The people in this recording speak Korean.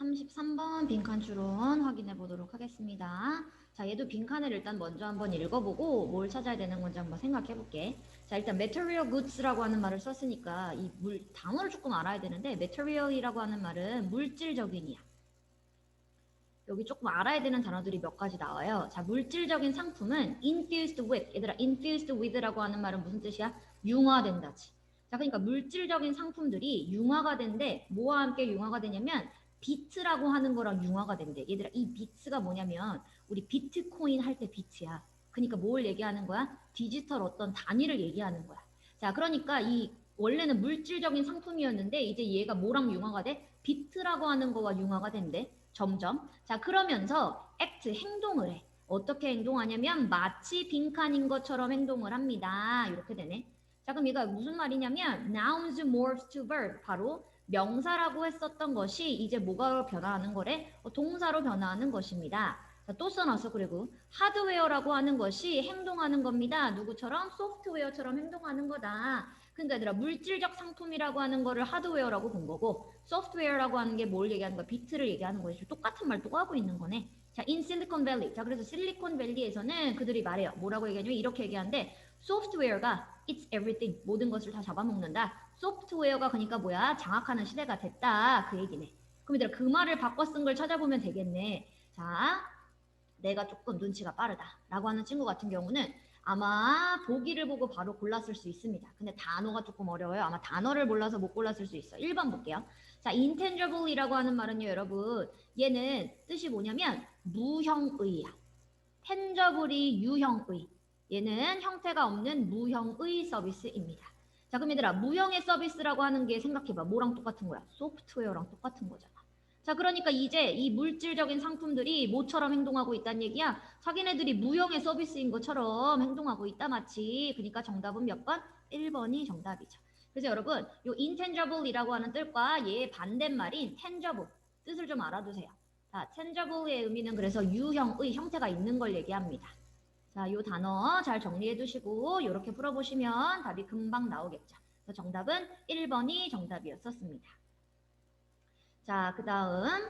33번 빈칸 추론 확인해 보도록 하겠습니다. 자, 얘도 빈칸을 일단 먼저 한번 읽어보고 뭘 찾아야 되는 건지 한번 생각해 볼게. 자, 일단 material goods라고 하는 말을 썼으니까 이 물, 단어를 조금 알아야 되는데 material이라고 하는 말은 물질적인이야. 여기 조금 알아야 되는 단어들이 몇 가지 나와요. 자, 물질적인 상품은 infused with. 얘들아, infused with라고 하는 말은 무슨 뜻이야? 융화된다지. 자, 그러니까 물질적인 상품들이 융화가 된데 뭐와 함께 융화가 되냐면 비트라고 하는 거랑 융화가 된대. 얘들아, 이 비트가 뭐냐면 우리 비트코인 할 때 비트야. 그러니까 뭘 얘기하는 거야? 디지털 어떤 단위를 얘기하는 거야. 자, 그러니까 이 원래는 물질적인 상품이었는데 이제 얘가 뭐랑 융화가 돼? 비트라고 하는 거와 융화가 된대. 점점. 자, 그러면서 act 행동을 해. 어떻게 행동하냐면 마치 빈칸인 것처럼 행동을 합니다. 이렇게 되네. 자, 그럼 이거 무슨 말이냐면 nouns morphs to verb 바로 명사라고 했었던 것이 이제 뭐가 변화하는 거래? 어, 동사로 변화하는 것입니다. 자, 또 써놨어. 그리고 하드웨어라고 하는 것이 행동하는 겁니다. 누구처럼? 소프트웨어처럼 행동하는 거다. 그러니까 얘들아 물질적 상품이라고 하는 거를 하드웨어라고 본 거고 소프트웨어라고 하는 게 뭘 얘기하는 거야? 비트를 얘기하는 거지. 똑같은 말 또 하고 있는 거네. 자, in 실리콘밸리. 자, 그래서 실리콘밸리에서는 그들이 말해요. 뭐라고 얘기하냐면 이렇게 얘기하는데 소프트웨어가 it's everything. 모든 것을 다 잡아먹는다. 소프트웨어가 그러니까 뭐야? 장악하는 시대가 됐다. 그 얘기네. 그럼 얘들아 그 말을 바꿔 쓴 걸 찾아보면 되겠네. 자, 내가 조금 눈치가 빠르다. 라고 하는 친구 같은 경우는 아마 보기를 보고 바로 골랐을 수 있습니다. 근데 단어가 조금 어려워요. 아마 단어를 몰라서 못 골랐을 수 있어요. 1번 볼게요. 자, intangible이라고 하는 말은요, 여러분. 얘는 뜻이 뭐냐면 무형의야. tangible이 유형의. 얘는 형태가 없는 무형의 서비스입니다. 자, 그럼 얘들아, 무형의 서비스라고 하는 게 생각해봐. 뭐랑 똑같은 거야? 소프트웨어랑 똑같은 거잖아. 자, 그러니까 이제 이 물질적인 상품들이 뭐처럼 행동하고 있다는 얘기야? 자기네들이 무형의 서비스인 것처럼 행동하고 있다, 마치. 그러니까 정답은 몇 번? 1번이 정답이죠. 그래서 여러분, 요 intangible이라고 하는 뜻과 얘의 반대말인 tangible, 뜻을 좀 알아두세요. 자, tangible의 의미는 그래서 유형의 형태가 있는 걸 얘기합니다. 자, 요 단어 잘 정리해 두시고 이렇게 풀어보시면 답이 금방 나오겠죠. 정답은 1번이 정답이었었습니다. 자, 그 다음